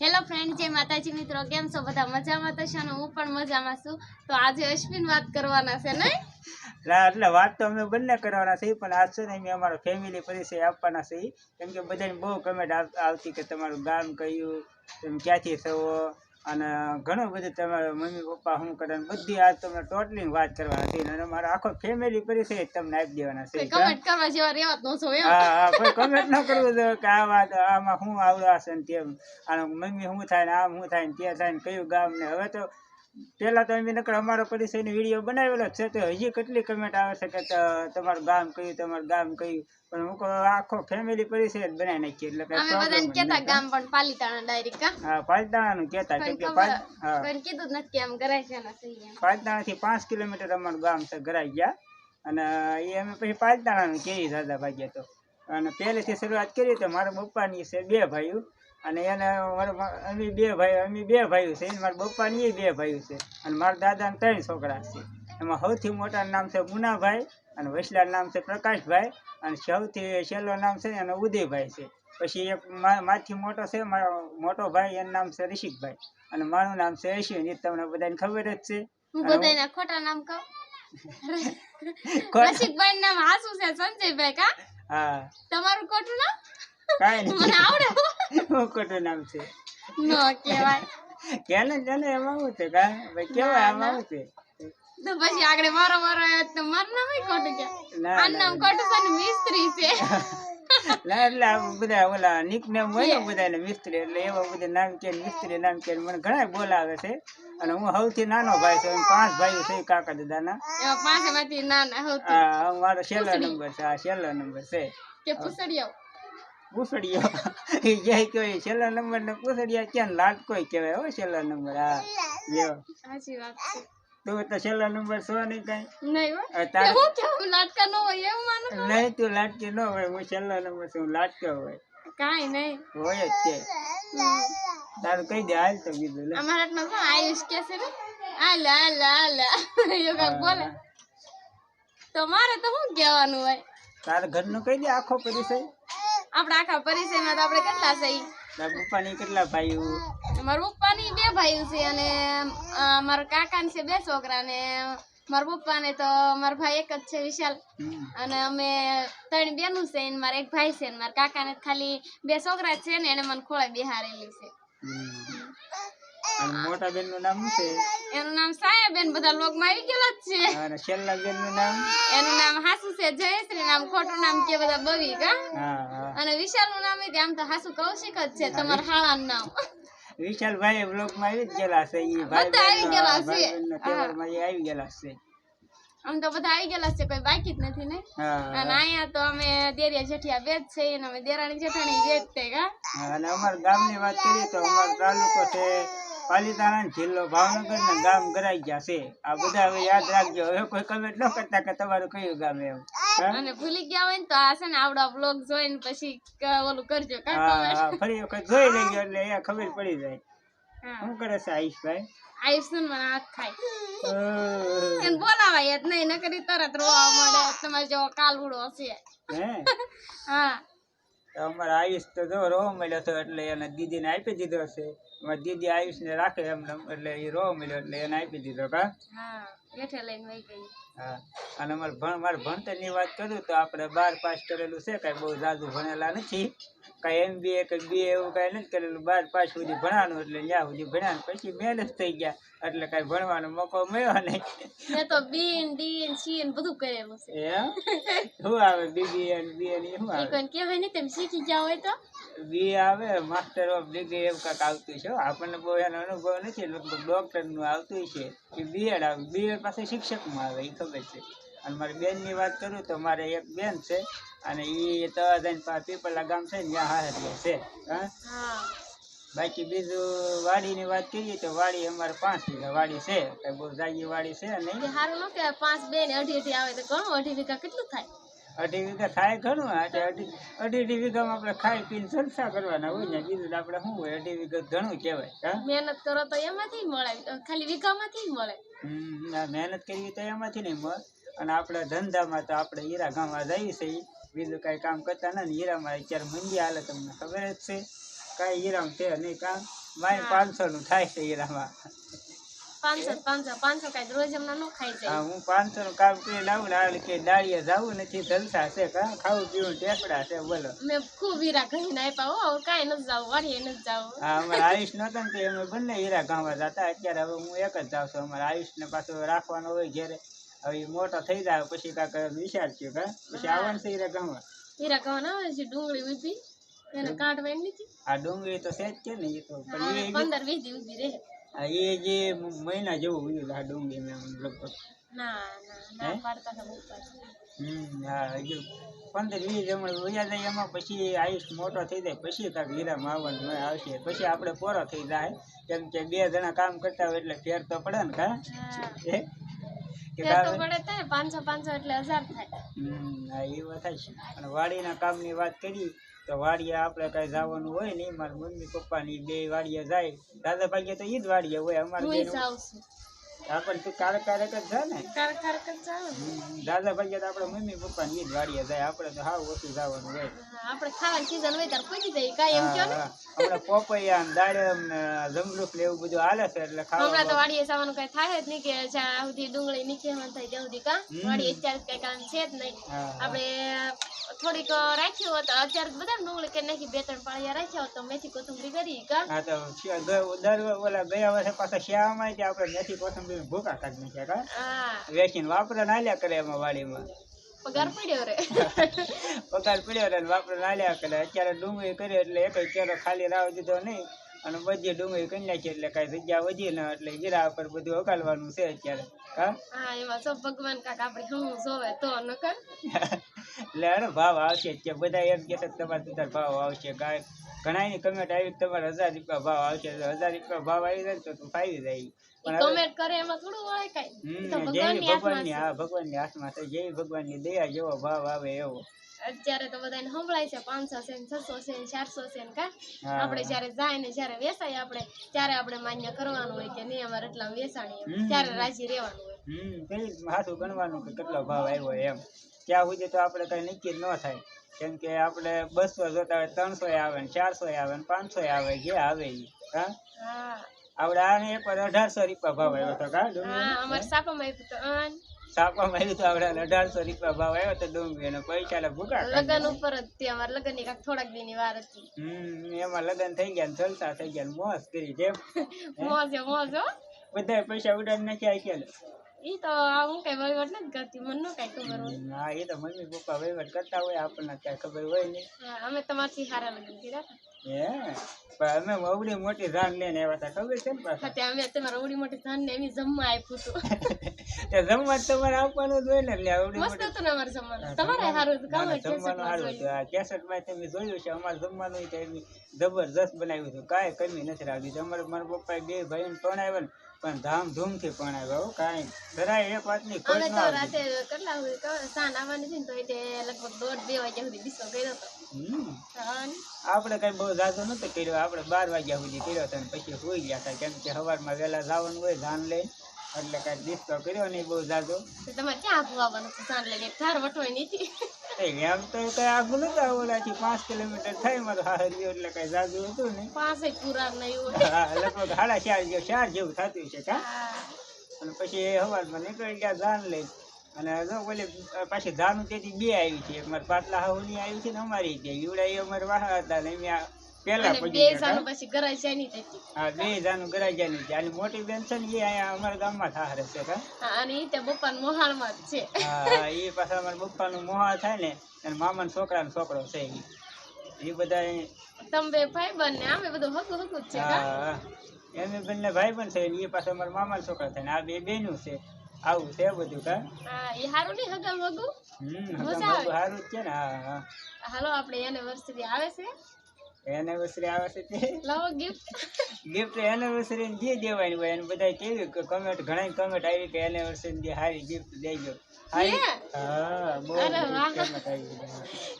Hello friend જય માતાજી મિત્રો, કેમ છો બધા? મજામાં તો છે ને? હું પણ મજામાં છું. તો આજે અશ્વિન વાત કરવાના છે, નહીં? એટલે વાત તો અમે બંને કરવાના છીએ, પણ આજ છે ને અમે અમારો ફેમિલી પરિચય આપવાના છીએ. કેમ કે બધાને બહુ કમેન્ટ આવતી કે તમારું ગામ કયું, તમે ક્યાંથી છો? અને ઘણું બધું તમારા મમ્મી પપ્પા શું કરે બધી આજ તમને ટોટલી વાત કરવા હતી અને મારો આખો ફેમિલી પરિચય તમને આપી દેવાના છે કમેન્ટ કરવા જેવા રહેવા નો છો એમ. હા હા કોઈ કમેન્ટ ન કરવું જોઈએ કે આ વાત આમાં શું આવડો છે ને તેમ. અને મમ્મી શું થાય ને આમ શું થાય ને તે થાય ને કયું ગામ ને હવે તો પેલા તો એમ નકર અમારો પરિચયનો વીડિયો બનાવેલો છે તો હજી કેટલી કમેન્ટ આવે છે કે તમારું ગામ કયું તમારું ગામ કયું? પણ હું આખો ફેમિલી પરિચય જ બનાવી નાખીએ એટલે અમે બધાને ગામ પણ પાલિતાણા ડાયરેક્ટ હા. પાલતાણાનું કહેતા કેમ કે કીધું નથી કે આમ કરાય છે ને સહી એમ. પાંચ કિલોમીટર અમારું ગામ છે ઘરાઈ ગયા. અને એ અમે પછી પાલતાણાનું કેવી દાદા ભાગ્યા તો. અને પહેલેથી શરૂઆત કરી તો મારા પપ્પાની છે બે ભાઈઓ. અને એને અમી બે ભાઈ અમે બે ભાઈઓ છે. મારા બપ્પાની એ બે ભાઈઓ છે. અને મારા દાદાને ત્રણ છોકરા છે. એમાં સૌથી મોટાનું નામ છે મુનાભાઈ અને વસલાનું નામ છે પ્રકાશભાઈ. અને સૌથી છેલ્લો નામ છે એનો ઉદયભાઈ છે. પછી એક માથી મોટો છે મારો મોટો ભાઈ એનું નામ છે ઋષિકભાઈ. અને મારું નામ છે અશ્વિન. એ તમને બધાને ખબર જ છે. બધાના ખોટા નામ કહું? ઋષિકભાઈ નામ હાસુ છે સંજયભાઈ કા? હા. તમારું ખોટું નામ કાંઈ મને આવડે ખોટું નામ છે. નો કહેવાય. કેને કેને એમાં શું છે કા? ભાઈ કેવાય આમાં શું છે. તો પછી આગળ મારો મારો આવ્યો તો મારું નામ ખોટું કે આ નામ ખોટું છે ને મિસ્ત્રી છે. ના એટલે બધા ઓલા નિકનેમ હોય ને બધાને મિસ્ત્રી એટલે એવા બધા નામ કે મિસ્ત્રી નામ કે મને ઘણા બોલાવે છે. અને હું સૌથી નાનો ભાઈ છું પાંચ ભાઈઓ છે કાકા દાદાના. પાંચ પાંચમાંથી નાના મારો છેલ્લો નંબર છે આ છેલ્લો નંબર છે. કે પૂછડિયો પૂછડીયો એ કોઈ કહેવાય છેલ્લો નંબર ને પૂછડીયા ક્યાં લાટકો કહેવાય હો છેલ્લા નંબર હા. લ્યો સાચી વાત છે. તું તો છેલ્લા નંબર છો નહીં કઈ? નહીં હો. કેવું લાટકા ન હોય એવું માનું નહીં તું લાટકી ન હોય હું છેલ્લા નંબર છું લાટકો હોય. કાંઈ નહીં. હોય જ છે. તારું કહી દે હાલ તો કીધું અમારા હાથમાં શું આયુષ કે છે ને? આલે આલે આલે એવું બોલે. તો મારે તો શું કહેવાનું હોય? તારા ઘરનું કહી દે આખો પરિચય? આપણા આખા પરિચયમાં તો આપણે કેટલા છે તારા પપ્પાની કેટલા ભાઈઓ? મારા પપ્પાની બે ભાઈઓ છે અને મારા કાકાને છે બે છોકરા ને મારા પપ્પાને તો મારા ભાઈ એક જ છે વિશાલ. અને અમે ત્રણ બેનું છે મારા એક ભાઈ છે ને મારા કાકાને ખાલી બે છોકરા છે ને એને મને ખોળે બિહારેલી છે. અને મોટા બેનનું નામ છે? એનું નામ સાયાબેન બધા લોકમાં આવી ગયેલા જ છે. અને છેલ્લા બેનનું નામ? એનું નામ હાસુ છે જયશ્રી નામ ખોટું નામ કે બધા બવી કા? અને વિશાલનું નામ આમ તો હાસુ કૌશિક જ છે તમારા હાળા નામ. વિશાલભાઈ બ્લોકમાં આવી ગયેલા છે ઈ ભાઈ બધા આવી ગયેલા છે. એ આવી ગયેલા છે. આમ તો બધા આવી ગયેલા છે કોઈ બાકી જ નથી ને? અને અહીંયા તો અમે દેરિયા જેઠિયા બે જ છે અને અમે દેરાણી જેઠાણી બે જ છે કા? અને અમારા ગામની વાત કરીએ તો અમારો તાલુકો છે પાલીતાણા જિલ્લો ભાવનગર ના ગામ ગરાઈ ગયા છે. આ બધા હવે યાદ રાખજો. હવે કોઈ કમેન્ટ ન કરતા કે તમારું કયું ગામ એમ. અને ભૂલી ગયા હોય ને તો આ છે ને આવડા બ્લોગ જોઈને પછી ઓલું કરજો. હા. ફરી વખત જોઈ લેજો એટલે એ ખબર પડી જાય. શું કરે છે આયુષભાઈ? આયુષન મને હાથ ખાય એમ એને બોલાવાય જ નહીં નકરી તરત રોવા મળે તમારે જેવો કાલ ઉડો હશે હા. તો અમારે આયુષ તો જો રોવા મળ્યો હતો એટલે એને દીદીને આપી દીધો છે. અમારી દીદી આયુષને રાખે એમ, એટલે એ રોવા મળ્યો એટલે એને આપી દીધો કા? હા લઈને ગઈ. હા. અને અમારે ભણ મારે ભણતરની વાત કરું તો આપણે બાર પાસ કરેલું છે કાંઈ બહુ જાજુ ભણેલા નથી. કાંઈ એમ બી કે બી એવું કાંઈ નથી કરેલું. બાર પાસ સુધી ભણવાનું એટલે ત્યાં સુધી ભણ્યા પછી મહેનત થઈ ગયા. એટલે કાંઈ ભણવાનો મોકો મળ્યો નહીં. મેં તો બીન સી સીન બધું કરેલું છે. એમ? શું આવે બીબી એન બી એન શું એ આવે? કોઈને કહેવાય નહીં તેમ શીખી ગયા હોય તો. બી આવે માસ્ટર ઓફ ડિગ્રી એવું કાંઈક આવતું છે આપણને બહુ એનો અનુભવ નથી લગભગ ડૉક્ટરનું આવતું છે. એ બીએડ આવે. બીએડ પાસે શિક્ષકમાં આવે. એ ખબર છે. અને મારી બેનની વાત કરું તો મારે એક બેન છે અને એ તળાજાની પાસે પીપળા ગામ છે ને ત્યાં હારે છે. હા? બાકી બીજું વાડીની વાત કરીએ તો વાડી અમારે પાંચ વીઘા વાડી છે. બહુ જાગી વાડી છે નહીં? સારું ન કહેવાય પાંચ બે ને અઢી અઢી આવે તો ઘણું અઢી વીઘા કેટલું થાય? અઢી વીઘા થાય ઘણું આજે અઢી અઢી અઢી વીઘામાં આપણે ખાઈ પીને સંસાર કરવાના હોય ને બીજું આપણે શું હોય અઢી વીઘા ઘણું કહેવાય મહેનત કરો તો એમાંથી મળે ખાલી વીઘામાંથી જ મળે. મહેનત કરવી તો એમાંથી નહીં મળે. અને આપણે ધંધામાં તો આપણે હીરા ગામમાં જઈએ છીએ બીજું કાંઈ કામ કરતા ને હીરામાં અત્યારે મંદી હાલે તમને ખબર જ છે. કાંઈ હીરામાં છે નહીં કામ મારે પાંચસો નું થાય છે હીરામાં. પાંચસો પાંચસો પાંચસો કાંઈ રોજ હમણાં ન ખાઈ જાય. હું પાંચસો નું કામ કરીને લાવું ને કે દાળીએ જવું નથી જલસા છે ખાવું પીવું ટેકડા છે બોલો. મેં ખૂબ હીરા ઘણીને આપ્યા હો કાંઈ નથી જાવું વાડીએ નથી જાવું. હા અમારે આયુષ નતો ને અમે બંને હીરા ગામવા જતા અત્યારે હવે હું એક જ જાઉં છું અમારે આયુષ ને પાછું રાખવાનો હોય ઘેરે. હવે મોટો થઈ જાય પછી કાંક વિચાર થયો કા? પછી આવવાનું છે હીરા ગામવા હીરા ખાવાના આવે છે ડુંગળી ઊભી એને કાઢવાની નથી આ ડુંગળી તો છે જ કે તો પંદર વીસ દી ઊભી રહે. એ જે મહિના જેવું હોય આ ડુંગી મેં લગભગ. ના ના. હમ હા હજુ પંદર વીસ હમણાં વયા જાય એમાં પછી આયુષ મોટો થઈ જાય પછી કાંઈક હીરા આવવાનું આવશે. પછી આપણે પોરો થઈ જાય કેમ કે બે જણા કામ કરતા હોય એટલે ફેર તો પડે ને કા? પાંચસો પાંચસો એટલે હજાર થાય. હા, એ વાત છે. અને વાડીના કામની વાત કરી તો વાડીએ આપણે કઈ જવાનું હોય નહીં મારા મમ્મી પપ્પા ની બે વાડીએ જાય. દાદા ભાગ્ય તો ઈ જ વાડીએ હોય અમારે હું જાઉં તું કારક કારક જ જાય ને. દાદા ભાગ્ય તો આપણે મમ્મી પપ્પા ની જ વાડીએ જાય. આપણે તો હાવ ઓછું જવાનું હોય. આપણે ખાવાની સીઝન હોય ત્યારે પહોંચી જાય. કાંઈ એમ કયો ને? હમણાં પોપૈયા ને દાડમ ને જમરૂખ ને એવું બધું હાલે છે એટલે હમણાં તો વાડીએ જવાનું કઈ થાય જ નહીં કે જ્યાં સુધી ડુંગળી નીચે માં થાય ત્યાં સુધી કા. વાડીએ અત્યારે કઈ કામ છે જ નહીં. આપણે થોડીક રાખ્યું હોત અત્યારે બધા ડુંગળી કે નાખી બે ત્રણ પાળિયા રાખ્યા હોત તો મેથી કોથમરી કરી કા. હા તો દર ઓલા ગયા વર્ષે પાછા શિયાળામાં તે આપણે મેથી કોથંબીર ભૂકા કાઢી નાખ્યા કા. હા. વેચીને વાપરે નાલ્યા કરે એમાં વાડીમાં. પગાર પડ્યો રે. પગાર પડ્યો એટલે વાપરે નાલ્યા કરે. અત્યારે ડુંગળી કરી એટલે એક ચેરો ખાલી રાવ દીધો નહીં. અને બધી ડુંગળી કરી નાખી એટલે કાંઈ જગ્યા વધી ન એટલે ગીરા પર બધું ઓગાળવાનું છે અત્યારે. હા? એમાં ભગવાન કાક આપડી હું જોવે તો નકર એટલે ભાવ આવશે બધા એમ કે તમારે ભાવ આવશે કાંઈ. ઘણાની કમેન્ટ આવી તમારે હજાર રૂપિયા ભાવ આવશે હજાર રૂપિયા ભાવ આવી જાય તો તું ફાવી જાય. પણ કમેન્ટ કરે એમાં થોડું હોય કઈ. તો ભગવાનની ભગવાનની હા ભગવાનની હાથમાં છે. જેવી ભગવાનની દયા જેવો ભાવ આવે એવો. અત્યારે તો બધાને સંભળાય છે પાંચસો છે ને છસો છે ને ચારસો છે ને કા. આપણે જ્યારે જાય ને જયારે વેસાય આપણે ત્યારે આપણે માન્ય કરવાનું હોય કે નહીં અમારે એટલા વેસાણી ત્યારે રાજી રહેવાનું હોય. હમ પેલી હાથું ગણવાનું કે કેટલો ભાવ આવ્યો એમ. ત્યાં સુધી તો આપણે કઈ નક્કી જ ન થાય. કેમ કે આપણે બસો જોતા હોય ત્રણસો આવે ને ચારસો આવે ને પાંચસો આવે જે આવે એ હા? આપણે આને એક વાર અઢારસો રૂપિયા ભાવ આવ્યો હતો કા તો આપણે અઢારસો રૂપિયા ભાવ આવ્યો તો ડુંગળી અને પૈસા ને ભૂકા લગ્ન ઉપર જ અમારે લગ્નની કાંઈક થોડાક દી ની વાર હતી. હમ એમાં લગન થઈ ગયા ને જલસા થઈ ગયા મોજ કરી મોજો મોજો બધા પૈસા ઉડાડી નાખ્યા કે ઈ તો હું કઈ વહીવટ નથી કરતી મને નો કઈ ખબર હોય. એ તો મમ્મી પપ્પા વહીવટ કરતા હોય આપણને ખબર હોય નહીં અમે તમારથી હારા લગ્ન કર્યા હે? પણ અમે અવડી મોટી જાન લઈને આવ્યા હતા ખબર છે ને પાછા? તે અમે તમારા ઓડી મોટી ધાન ને જમવા આપ્યું હતું. તે જમવા તો તમારે આવવાનું જ હોય ને એટલે આવડી મસ્ત હતું ને અમારે જમવાનું. તમારે સારું હતું? કામ જમવાનું સારું હતું. આ તમે જોયું છે અમારે જમવાનું તો જબરજસ્ત બનાવ્યું હતું. કાંઈ કમી નથી રાખી. અમારે મારા પપ્પાએ બે ભાઈને પરણાવ્યા ને પણ ધામધૂમથી પરણાવ્યા હો કાંઈ જરાય એક વાતની અમે ન રાતે કેટલા ખબર? સાંજ આવવાની છે ને તો એટલે લગભગ દોઢ બે વાગ્યા સુધી દિસો કર્યો હતો. આપણે કઈ બહુ જાજો નતો કર્યો આપણે બાર વાગ્યા સુધી કર્યો હતો પછી સુઈ ગયા હતા કેમ કે સવારમાં વહેલા જવાનું હોય ધાન લઈ એટલે કઈ દિસ્તો કર્યો નહીં બહુ જાજો. તમારે ક્યાં આખું આવવાનું સાંજ ધાર વટવાય નથી એમ તો કઈ આગું નતા ઓલાથી પાંચ કિલોમીટર થાય મારું હાહરિયું એટલે કઈ જાજુ હતું ને પાસે પૂરા નહીં હોય. હા, લગભગ સાડા ચાર જેવું ચાર જેવું થતું છે કા. અને પછી એ સવારમાં નીકળી ગયા ધાન લઈ. અને જો બોલે પાછી ધાનું તેથી બે આવી છે. એક મારા પાટલા હાહુની આવી છે ને અમારી ત્યાં. ઈવડા એ અમારે વાહ હતા ને એમ પેલા પડી ગયા પછી ઘરે છે નહીં થતી. હા બે જાનું ગરાજ્યા ની અને મોટી બેન છે ને એ અહીંયા અમારા ગામમાં થાહરે છે કા. હા, અને ઈ તે બપ્પા મોહાળમાં જ છે. હા એ પાછા અમારા પપ્પાનું મોહા થાય ને અને મામાનો છોકરાનો છોકરો છે એ બધા તમે ભાઈ બન ને બધું છે હા એમ બંને ભાઈ પણ છે એ પાછા અમારા મામાના છોકરા થાય ને આ બે બેનું છે. આવું છે બધું કા. હા એ હારું નહીં હગલ હગું? હમ હારું છે ને હા હા. હાલો આપણે એનિવર્સરી આવે છે. એનિવર્સરી આવે છે તે? લાવો ગિફ્ટ ગિફ્ટ એનિવર્સરી જે દેવાની હોય એને બધા કેવી કમેન્ટ ઘણા કમેન્ટ આવી કે એનિવર્સરી જે હારી ગિફ્ટ દેજો.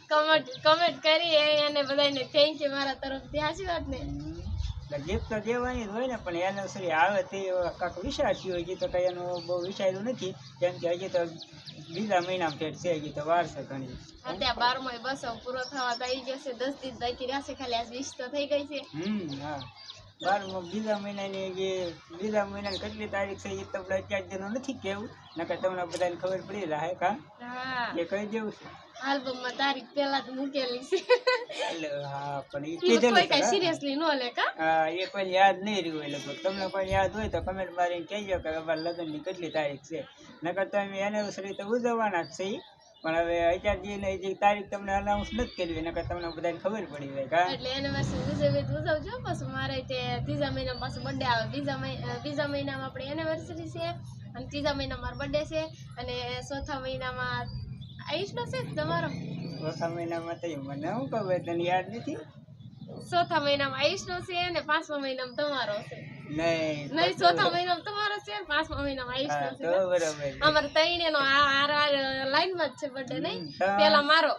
કમેન્ટ કમેન્ટ કરી એને બધાને થેન્ક યુ મારા તરફથી. સાચી વાત ને. એટલે તો દેવાની જ હોય ને પણ એનિવર્સરી આવે તે કાંક વિચાર હોય હજી તો કઈ એનું બહુ વિચાર્યું નથી. કેમ કે હજી તો બીજા મહિનામાં ફેર છે હજી તો વાર છે ઘણી. અત્યારે બારમો બસો પૂરો થવા તો આવી જશે દસ દિવસ બાકી છે ખાલી આજ વીસ તો થઈ ગઈ છે. હમ હા. બારમાં બીજા મહિનાની જે બીજા મહિનાની કેટલી તારીખ છે એ તમને અત્યાર જેનું નથી કેવું નકર તમને બધાને ખબર પડી રહે કા? એ કહી દેવું છે. આલ્બમમાં તારીખ પહેલા મૂકેલી છે. એટલે હા પણ એ કીધેલું કોઈ કઈ હા. સિરિયસલી નો લે કા? હા એ કોઈ યાદ નહીં રહ્યું હોય લગભગ. તમને કોઈ યાદ હોય તો કમેન્ટ મારીને કહેજો કે અમારા લગ્નની કેટલી તારીખ છે. નકર તો અમે એનિવર્સરી તો ઉજવવાના જ છે ઈ. પણ હવે અત્યાર જે તારીખ તમને અનાઉન્સ નથી કરી નકર તમને બધાને ખબર પડી જાય કા? એટલે એનિવર્સરી ઉજવવી તો ઉજવજો પછી મારે તે ત્રીજા મહિનામાં પાછું બર્થડે આવે. બીજા મહિના બીજા મહિનામાં આપણે એનિવર્સરી છે અને ત્રીજા મહિનામાં મારો બર્થડે છે અને ચોથા મહિનામાં આયુષનો છે તમારો. ચોથા મહિનામાં તો મને શું ખબર તને યાદ નથી? ચોથા મહિનામાં આયુષનો છે અને પાંચમા મહિનામાં તમારો છે. નહીં નહીં ચોથા મહિનામાં તમારો છે પાંચમા મહિનામાં હા આયુષનો છે અમારે ત્રણે નો આર આર લાઈનમાં જ છે બર્થડે નહીં પેલા મારો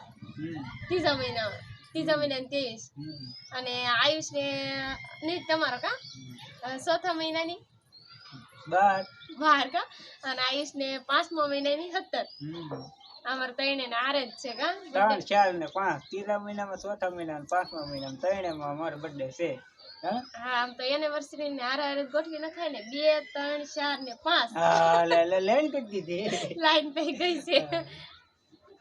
ત્રીજા મહિનામાં ત્રીજા મહિના ત્રેવીસ અને આયુષ ને નહીં તમારો કા ચોથા મહિનાની બાર બાર કા અને આયુષ ને પાંચમા મહિનાની સત્તર અમારે ત્રણે ને આરે જ છે કા ત્રણ ચાર ને પાંચ ત્રીજા મહિનામાં ચોથા મહિનામાં પાંચમા મહિનામાં ત્રણેયમાં અમારો બર્થડે છે હા? હા આમ તો એનિવર્સરી ને આરે આરે ગોઠવી નખાય ને બે ત્રણ ચાર ને પાંચ. હા લે લે લેન કરી દીધી લાઈન થઈ ગઈ છે.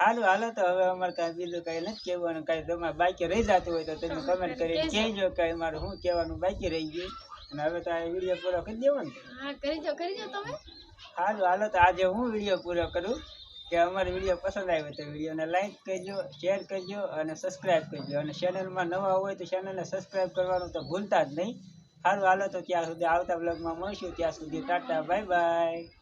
હાલો હાલો તો હવે અમારે કાંઈ બીજું કઈ નથી કહેવાનું. કાંઈ તમારે બાકી રહી જતું હોય તો તમે કમેન્ટ કરી કહેજો કે મારું શું કહેવાનું બાકી રહી ગયું. અને હવે તો આ વીડિયો પૂરો કરી દેવો ને? હા કરી દો કરી દો તમે. હાલો હાલો તો આજે હું વીડિયો પૂરો કરું? કે અમારો વીડિયો પસંદ આવ્યો તો વિડીયોને લાઈક કરજો શેર કરજો અને સબસ્ક્રાઇબ કરજો. અને ચેનલમાં નવા હોય તો ચેનલને સબસ્ક્રાઈબ કરવાનું તો ભૂલતા જ નહીં. સારું, હાલો તો ત્યાં સુધી આવતા બ્લોગમાં મળશું. ત્યાં સુધી ટાટા બાય બાય